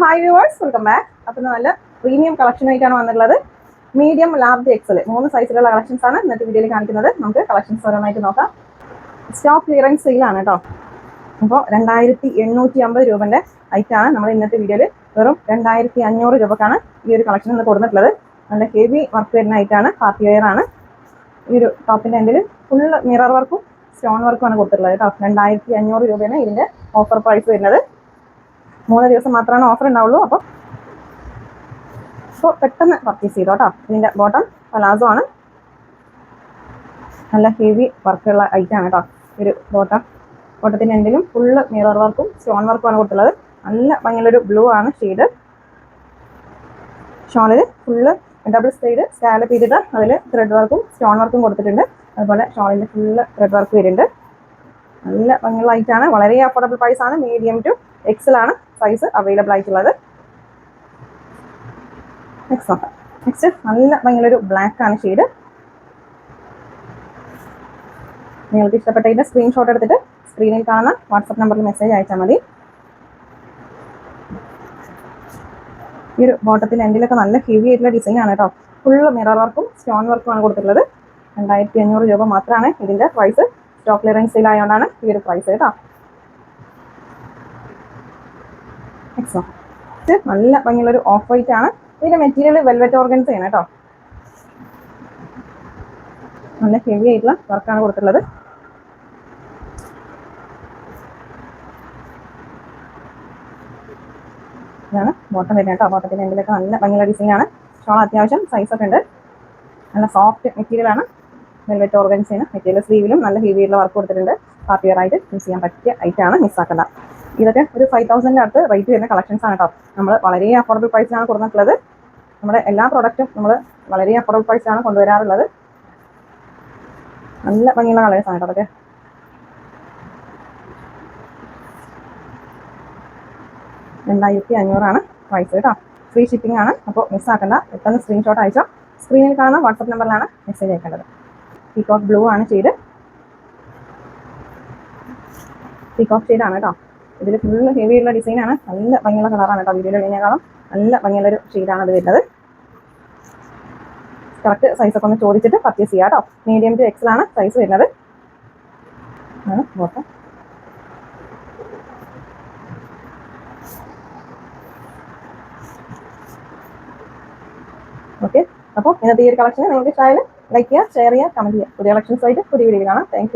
Hi viewers welcome back അപ്പം നല്ല premium collection ആയിട്ടാണ് വന്നിട്ടുള്ളത്. മീഡിയം ലാർജ് എക്സൽ മൂന്ന് സൈസിലുള്ള കളക്ഷൻസ് ആണ് ഇന്നത്തെ വീഡിയോയിൽ കാണിക്കുന്നത്. നമുക്ക് കളക്ഷൻസ് ഓരോന്നായിട്ട് നോക്കാം. സ്റ്റോക്ക് ക്ലിയറൻസ് സെയിലാണ് കേട്ടോ അപ്പോൾ രണ്ടായിരത്തി എണ്ണൂറ്റി അമ്പത് രൂപന്റെ ഐറ്റാണ് നമ്മൾ ഇന്നത്തെ വീഡിയോയിൽ വെറും രണ്ടായിരത്തി അഞ്ഞൂറ് രൂപക്കാണ് ഈ ഒരു കളക്ഷൻ ഇന്ന് കൊടുത്തിട്ടുള്ളത് നല്ല ഹെവി വർക്ക് വരുന്ന ഐറ്റാണ് പാർട്ടി വെയർ ആണ്. ഈ ഒരു ടോപ്പിന്റെ എന്റെ ഫുൾ മിറർ വർക്കും സ്റ്റോൺ വർക്കും ആണ് കൊടുത്തിട്ടുള്ളത് കേട്ടോ രണ്ടായിരത്തി അഞ്ഞൂറ് രൂപയാണ് ഇതിന്റെ ഓഫർ പ്രൈസ് വരുന്നത്. മൂന്ന് ദിവസം മാത്രമാണ് ഓഫർ ഉണ്ടാവുള്ളൂ. അപ്പോൾ സോ പെട്ടെന്ന് പർച്ചേസ് ചെയ്തോ കേട്ടോ ഇതിന്റെ ബോട്ടം പലാസോ ആണ്. നല്ല ഹെവി വർക്കുള്ള ഐറ്റം ആണ് കേട്ടോ. ഒരു ബോട്ടം ബോട്ടത്തിന്റെ എന്തെങ്കിലും ഫുള്ള് മിറർ വർക്കും സ്റ്റോൺ വർക്കും ആണ് കൊടുത്തുള്ളത്. നല്ല ഭംഗിയുള്ളൊരു ബ്ലൂ ആണ് ഷെയ്ഡ് ഷോളിൽ ഫുള്ള് ഡബിൾ സൈഡ് സ്കാലപ്പ് ചെയ്തിട്ട് അതിൽ ത്രെഡ് വർക്കും സ്റ്റോൺ വർക്കും കൊടുത്തിട്ടുണ്ട്. അതുപോലെ ഷോളിന്റെ ഫുള്ള് ത്രെഡ് വർക്ക് വരുന്നുണ്ട്. നല്ല ഭംഗിയുള്ള ആണ്. വളരെ അഫോർഡബിൾ പ്രൈസ് ആണ്. മീഡിയം ടു എക്സൽ ആണ് സൈസ് അവൈലബിൾ ആയിട്ടുള്ളത്. നെക്സ്റ്റ് നോക്കാം. നെക്സ്റ്റ് നല്ല ഭംഗിയുള്ളൊരു ബ്ലാക്ക് ആണ് ഷെയ്ഡ് നിങ്ങൾക്ക് ഇഷ്ടപ്പെട്ടതിന്റെ സ്ക്രീൻഷോട്ട് എടുത്തിട്ട് സ്ക്രീനിൽ കാണുന്ന വാട്സപ്പ് നമ്പറിൽ മെസ്സേജ് അയച്ചാൽ മതി. ഈ ഒരു ബോട്ടത്തിന്റെ എൻഡിലൊക്കെ നല്ല ഹെവി ആയിട്ടുള്ള ഡിസൈൻ ആണ് കേട്ടോ ഫുള്ള് മിറർ വർക്കും സ്റ്റോൺ വർക്കും ആണ് കൊടുത്തിട്ടുള്ളത്. രണ്ടായിരത്തി അഞ്ഞൂറ് രൂപ മാത്രമാണ് ഇതിന്റെ പ്രൈസ് സ്റ്റോക്ക് ക്ലിയറൻസിൽ സെയിലായതുകൊണ്ടാണ് ഈ ഒരു പ്രൈസ് കേട്ടോ. ഇത് നല്ല ഭംഗിയുള്ളൊരു ഓഫ് വൈറ്റ് ആണ്. ഇതിന്റെ മെറ്റീരിയൽ വെൽവെറ്റ് ഓർഗൻസ് ആണ് കേട്ടോ. നല്ല ഹെവി ആയിട്ടുള്ള വർക്കാണ് കൊടുത്തിട്ടുള്ളത്. ഇതാണ് ബോട്ടം വരുന്നത് കേട്ടോ. ബോട്ടത്തിന്റെ എങ്കിലൊക്കെ നല്ല ഭംഗിയുള്ള ഡിസൈൻ ആണ്. ഷോൾ അത്യാവശ്യം സൈസ് ഒക്കെ ഉണ്ട്. നല്ല സോഫ്റ്റ് മെറ്റീരിയൽ ആണ്. വെൽവെറ്റ് ഓർഗൻസ് ആണ് മെറ്റീരിയൽ സ്ലീവിലും നല്ല രീതിയിലുള്ള വർക്ക് കൊടുത്തിട്ടുണ്ട്. പാർട്ടി വെയർ ആയിട്ട് യൂസ് ചെയ്യാൻ പറ്റിയ ഐറ്റം ആണ് മിസ്സാക്കണ്ട ഇതൊക്കെ ഒരു ഫൈവ് തൗസൻഡിന്റെ അടുത്ത് റേറ്റ് വരുന്ന കളക്ഷൻസ് ആണ് കേട്ടോ നമ്മൾ വളരെ അഫോർഡബിൾ പ്രൈസിലാണ് കൊടുത്തിട്ടുള്ളത്. നമ്മുടെ എല്ലാ പ്രോഡക്റ്റും നമ്മൾ വളരെ അഫോർഡബിൾ പ്രൈസിലാണ് കൊണ്ടുവരാറുള്ളത്. നല്ല ഭംഗിയുള്ള കളേഴ്സ് ആണ് കേട്ടോ അതൊക്കെ. രണ്ടായിരത്തി അഞ്ഞൂറാണ് പ്രൈസ് കേട്ടോ ഫ്രീ ഷിപ്പിംഗ് ആണ്. അപ്പോൾ മിസ്സാക്കണ്ട പെട്ടെന്ന് സ്ക്രീൻഷോട്ട് അയച്ചോ. സ്ക്രീനിൽ കാണുന്ന വാട്സപ്പ് നമ്പറിലാണ് മെസ്സേജ് അയക്കേണ്ടത്. പീകോക്ക് ബ്ലൂ ആണ് ചെയ്ത്. പീകോക്ക് ഷെയ്ഡാണ് കേട്ടോ ഇതിൽ ഫുൾ ഹെവി ഉള്ള ഡിസൈൻ ആണ്. നല്ല ഭംഗിയുള്ള കളറാണ് കേട്ടോ വീഡിയോയിൽ കഴിഞ്ഞാൽ നല്ല ഭംഗിയുള്ളൊരു ഷെയ്ഡാണ് അത് വരുന്നത്. കറക്റ്റ് സൈസ് ഒക്കെ ഒന്ന് ചോദിച്ചിട്ട് പർച്ചേസ് ചെയ്യാം കേട്ടോ മീഡിയം ടു എക്സൽ ആണ് സൈസ് വരുന്നത്. ഓക്കെ അപ്പോൾ ഇന്നത്തെ ഈ ഒരു കളക്ഷൻ നിങ്ങൾക്ക് ഇഷ്ടമായാലും ലൈക്ക് ചെയ്യുക ഷെയർ ചെയ്യുക കമന്റ് ചെയ്യുക. പുതിയ കളക്ഷൻസ് ആയിട്ട് പുതിയ വീഡിയോ കാണാം. താങ്ക്